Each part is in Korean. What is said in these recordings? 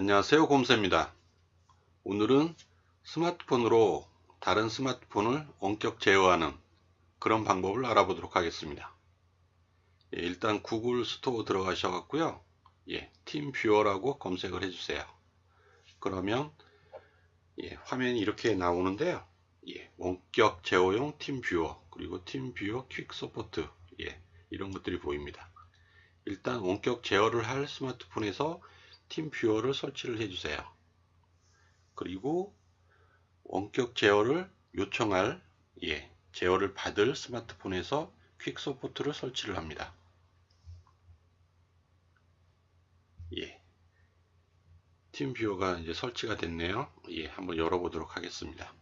안녕하세요 곰새입니다. 오늘은 스마트폰으로 다른 스마트폰을 원격 제어하는 그런 방법을 알아보도록 하겠습니다. 예, 일단 구글 스토어 들어가셔갖고요. 예, 팀뷰어라고 검색을 해주세요. 그러면 예, 화면이 이렇게 나오는데요. 예, 원격 제어용 팀뷰어 그리고 팀뷰어 퀵 서포트 예, 이런 것들이 보입니다. 일단 원격 제어를 할 스마트폰에서 팀뷰어를 설치를 해주세요. 그리고 원격 제어를 요청할 예, 제어를 받을 스마트폰에서 퀵 서포트를 설치를 합니다. 예. 팀뷰어가 이제 설치가 됐네요. 예, 한번 열어보도록 하겠습니다.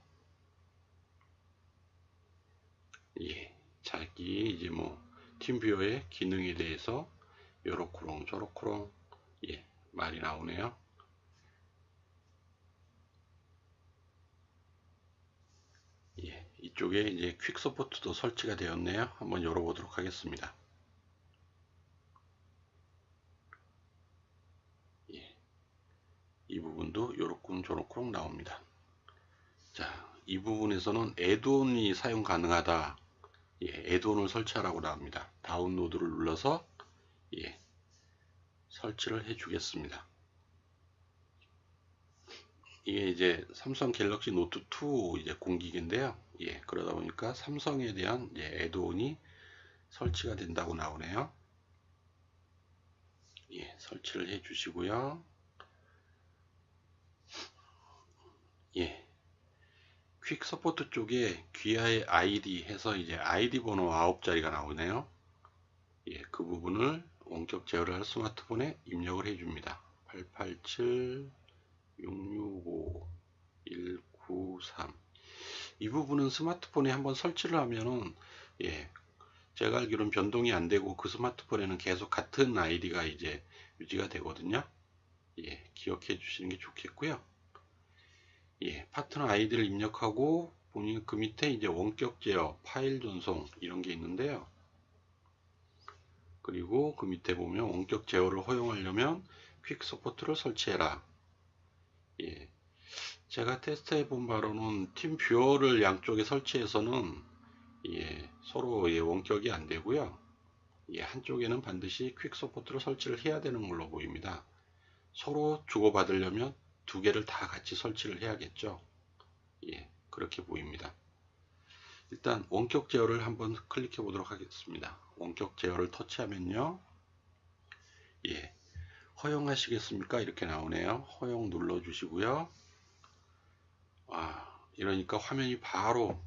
예, 자기 이제 뭐 팀뷰어의 기능에 대해서 요렇구롱 저렇구롱 예, 말이 나오네요. 예, 이쪽에 이제 퀵 서포트도 설치가 되었네요. 한번 열어보도록 하겠습니다. 예, 이 부분도 요렇군 저렇군 나옵니다. 자, 이 부분에서는 애드온이 사용 가능하다. 예, 애드온을 설치하라고 나옵니다. 다운로드를 눌러서 예, 설치를 해 주겠습니다. 이게 이제 삼성 갤럭시 노트 2 이제 공기기인데요. 예, 그러다 보니까 삼성에 대한 예, 애드온이 설치가 된다고 나오네요. 예, 설치를 해 주시고요. 예. 퀵 서포트 쪽에 귀하의 아이디 해서 이제 아이디 번호 9자리가 나오네요. 예, 그 부분을 원격 제어를 할 스마트폰에 입력을 해줍니다. 887-665-193 이 부분은 스마트폰에 한번 설치를 하면은 예, 제가 알기로는 변동이 안 되고 그 스마트폰에는 계속 같은 아이디가 이제 유지가 되거든요. 예, 기억해 주시는 게 좋겠고요. 예, 파트너 아이디를 입력하고 보니 그 밑에 이제 원격 제어, 파일 전송 이런 게 있는데요. 그리고 그 밑에 보면 원격 제어를 허용하려면 퀵 서포트를 설치해라. 예. 제가 테스트해 본 바로는 팀 뷰어를 양쪽에 설치해서는 예, 서로 예, 원격이 안 되고요. 예, 한쪽에는 반드시 퀵 서포트를 설치를 해야 되는 걸로 보입니다. 서로 주고받으려면 두 개를 다 같이 설치를 해야겠죠. 예, 그렇게 보입니다. 일단 원격 제어를 한번 클릭해 보도록 하겠습니다. 원격 제어를 터치하면요. 예. 허용하시겠습니까? 이렇게 나오네요. 허용 눌러 주시고요. 아, 이러니까 화면이 바로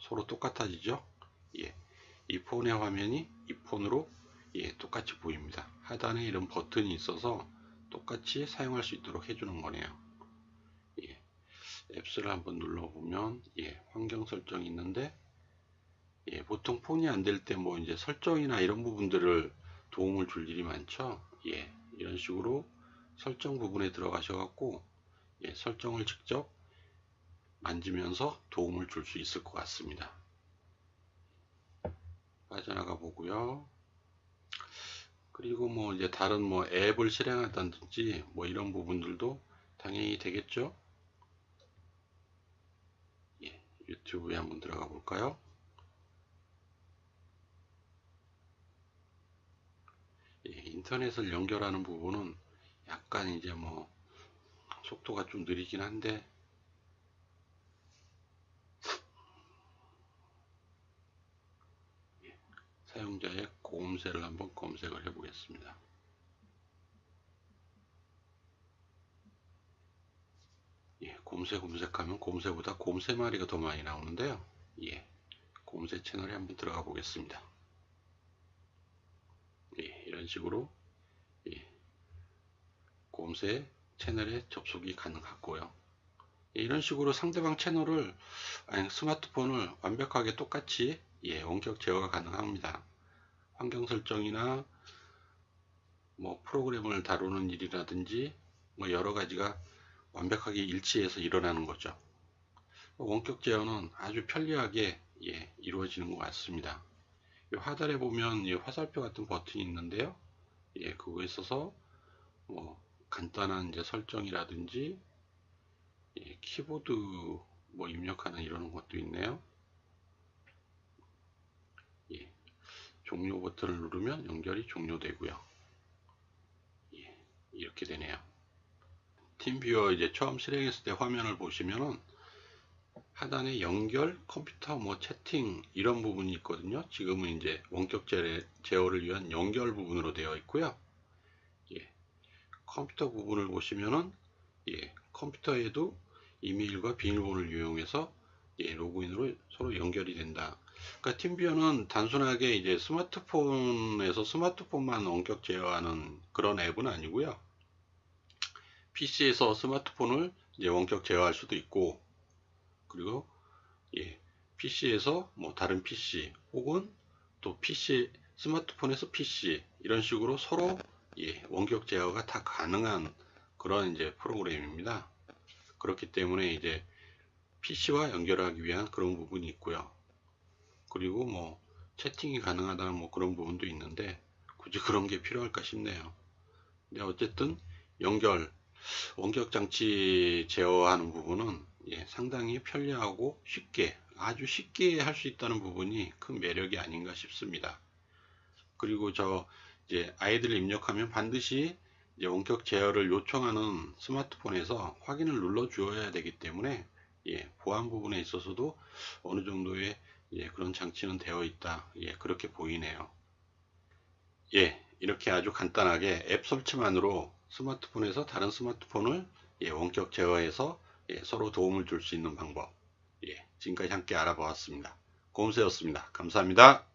서로 똑같아지죠? 예. 이 폰의 화면이 이 폰으로 예, 똑같이 보입니다. 하단에 이런 버튼이 있어서 똑같이 사용할 수 있도록 해주는 거네요. 예. 앱스를 한번 눌러보면 예, 환경 설정이 있는데 예, 보통 폰이 안 될 때 뭐 이제 설정이나 이런 부분들을 도움을 줄 일이 많죠. 예, 이런 식으로 설정 부분에 들어가셔 갖고 예, 설정을 직접 만지면서 도움을 줄 수 있을 것 같습니다. 빠져나가 보고요. 그리고 뭐 이제 다른 뭐 앱을 실행하다든지 뭐 이런 부분들도 당연히 되겠죠. 예, 유튜브에 한번 들어가 볼까요? 인터넷을 연결하는 부분은 약간 이제 뭐 속도가 좀 느리긴 한데 예, 사용자의 곰새를 한번 검색을 해 보겠습니다. 예, 곰새 검색하면 곰새보다 곰새 마리가 더 많이 나오는데요. 예, 곰새 채널에 한번 들어가 보겠습니다. 예, 이런 식으로 예, 곰새 채널에 접속이 가능하고요. 예, 이런 식으로 상대방 채널을 아니 스마트폰을 완벽하게 똑같이 예, 원격 제어가 가능합니다. 환경 설정이나 뭐 프로그램을 다루는 일이라든지 뭐 여러 가지가 완벽하게 일치해서 일어나는 거죠. 원격 제어는 아주 편리하게 예, 이루어지는 것 같습니다. 화살에 보면 화살표 같은 버튼이 있는데요. 예, 그거 있어서 뭐 간단한 이제 설정이라든지 예, 키보드 뭐 입력하는 이런 것도 있네요. 예, 종료 버튼을 누르면 연결이 종료되고요. 예, 이렇게 되네요. 팀뷰어 이제 처음 실행했을 때 화면을 보시면은 하단에 연결, 컴퓨터 뭐 채팅 이런 부분이 있거든요. 지금은 이제 원격 제어를 위한 연결 부분으로 되어 있고요. 예, 컴퓨터 부분을 보시면은 예, 컴퓨터에도 이메일과 비밀번호를 이용해서 예, 로그인으로 서로 연결이 된다. 그러니까 팀뷰어는 단순하게 이제 스마트폰에서 스마트폰만 원격 제어하는 그런 앱은 아니고요. PC에서 스마트폰을 이제 원격 제어할 수도 있고, 그리고 예, PC에서 뭐 다른 PC 혹은 또 PC 스마트폰에서 PC 이런 식으로 서로 예, 원격 제어가 다 가능한 그런 이제 프로그램입니다. 그렇기 때문에 이제 PC와 연결하기 위한 그런 부분이 있고요. 그리고 뭐 채팅이 가능하다는 뭐 그런 부분도 있는데 굳이 그런 게 필요할까 싶네요. 근데 어쨌든 연결 원격 장치 제어하는 부분은 예, 상당히 편리하고 쉽게 아주 쉽게 할 수 있다는 부분이 큰 매력이 아닌가 싶습니다. 그리고 저 이제 아이들 입력하면 반드시 원격 제어를 요청하는 스마트폰에서 확인을 눌러 주어야 되기 때문에 예, 보안 부분에 있어서도 어느 정도의 예, 그런 장치는 되어 있다. 예, 그렇게 보이네요. 예, 이렇게 아주 간단하게 앱 설치만으로 스마트폰에서 다른 스마트폰을 예, 원격 제어해서 예, 서로 도움을 줄 수 있는 방법. 예, 지금까지 함께 알아보았습니다. 고음새였습니다. 감사합니다.